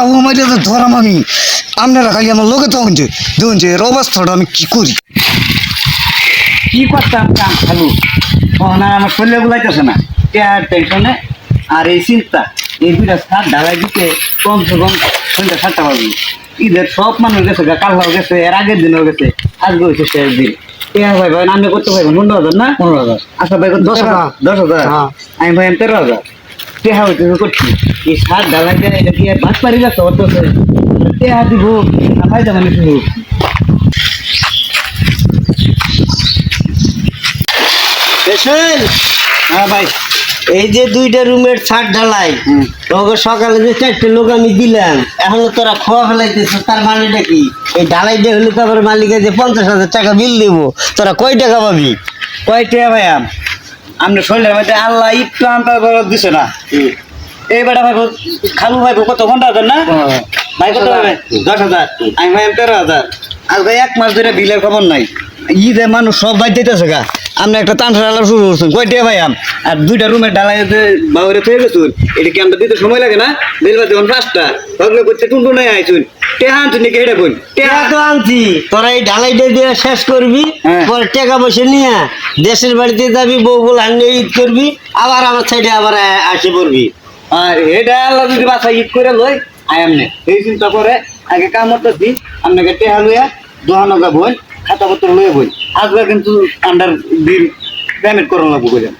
গাবো মারিয়া তো ধরাম আমি। আপনারা খালি আমার লোকে তখন যে দেখুন যে এর অবস্থাটা আমি কি করি? কি করতাম কাম খালু? তখন আমার শরীরে বুলাইতেছে না। আর টেনশনে আর এই চিন্তা এই দুইটা সার ঢালাই দিতে কমসে কম সন্ধ্যা সাতটা পাবি ঈদের সব মানুষ গেছে কাল্লাও গেছে এর আগের দিনও গেছে আজকে হয়েছে শেষ দিন। টেহা ভাই ভাই আমি করতে পারব পনেরো হাজার না? পনেরো হাজার। আচ্ছা ভাই দশ হাজার। দশ হাজার। হ্যাঁ। আমি ভাই তেরো হাজার। টেহা হইতে করছি এই সার ঢালাই দিয়ে এটা কি ভাত পারি যাচ্ছে অত টেহা দিব না ভাই যাবেন শুধু হ্যাঁ ভাই। এই যে দুইটা রুমের ছাদ ঢালাই। তোকে সকালে যে চারটে লোক আমি দিলাম এখনও তোরা খোয়া ফেলাইতেছ তার মানেটা কি? এই ঢালাই দিয়ে হলে তো আবার মালিকে যে পঞ্চাশ হাজার টাকা বিল দেবো তোরা কয় টাকা পাবি? কয় টেহা ভাই আম আমরা শরীরের মধ্যে আল্লাহ একটু আনতে দিছে না। এই বেটা ভাই খালু ভাই কত ঘণ্টা হাজার না? ভাই কত হবে? দশ হাজার। আমি ভাই তেরো হাজার। ভাই এক মাস ধরে বিলের খবর নাই। ঈদে মানুষ সব বাইর দিতেছে গা। একটা তানসা ডালা শুরু করছেন। কয়টা ভাই আম? আর দুইটা রুমের ডালাই বাবুরে থয়ে গেছুন এটা কি আমরা দিতে সময় লাগে না? বিল যখন পাঁচটা। তখন করতে টুন টুনে আইছুন। টেহা আনছুন নাকি এটা টাকা তো আনছি। তোরা এই ঢালাইটা দিয়ে শেষ করবি হ্যাঁ। পরে টাকা পয়সা নিয়ে দেশের বাড়িতে যাবি বউ বল আনিয়ে ঈদ করবি আবার আমার সাইডে আবার আসে পড়বি। আর এটা আল্লাহ যদি বাসা ঈদ করে লই আই আমনে। এই চিন্তা করে আগে কাম করতেছি আপনাকে টেহা লইয়া দোহানো গা বই খাতা পত্র লইয়া বই আজকে কিন্তু আন্ডার বিল পেমেন্ট করো লাগবো কইলাম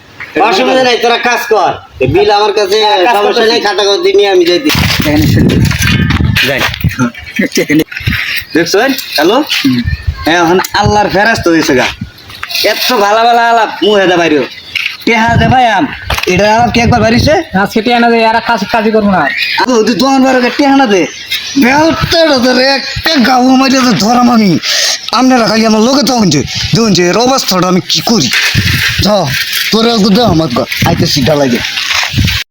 অসুবিধা নাই তোরা কাজ কর। বিল আমার কাছে সমস্যা নেই খাতা কথা নিয়ে আমি যাইতে যাই। দেখছেন? হ্যালো? এখন আল্লাহর ফেরাস্ত হয়েছে গা। এত ভালো ভালো আলাপ মুহে দে বাইরেও। টেহা দে ভাই আম? এটা আলাপ কে একবার বাড়িছে? আজকে টিয়া না আর কাজ কাজই করব না। আগে হতে দোকান বারো টেহা না দে। বেলতেটা ধরে একটা গাবো মারিয়া তো ধরাম আমি। আপনারা খালি আমার লোকে তখন যে দেখুন যে এর অবস্থাটা আমি কি করি? য তোরা আমার আইতে সিধা লাগে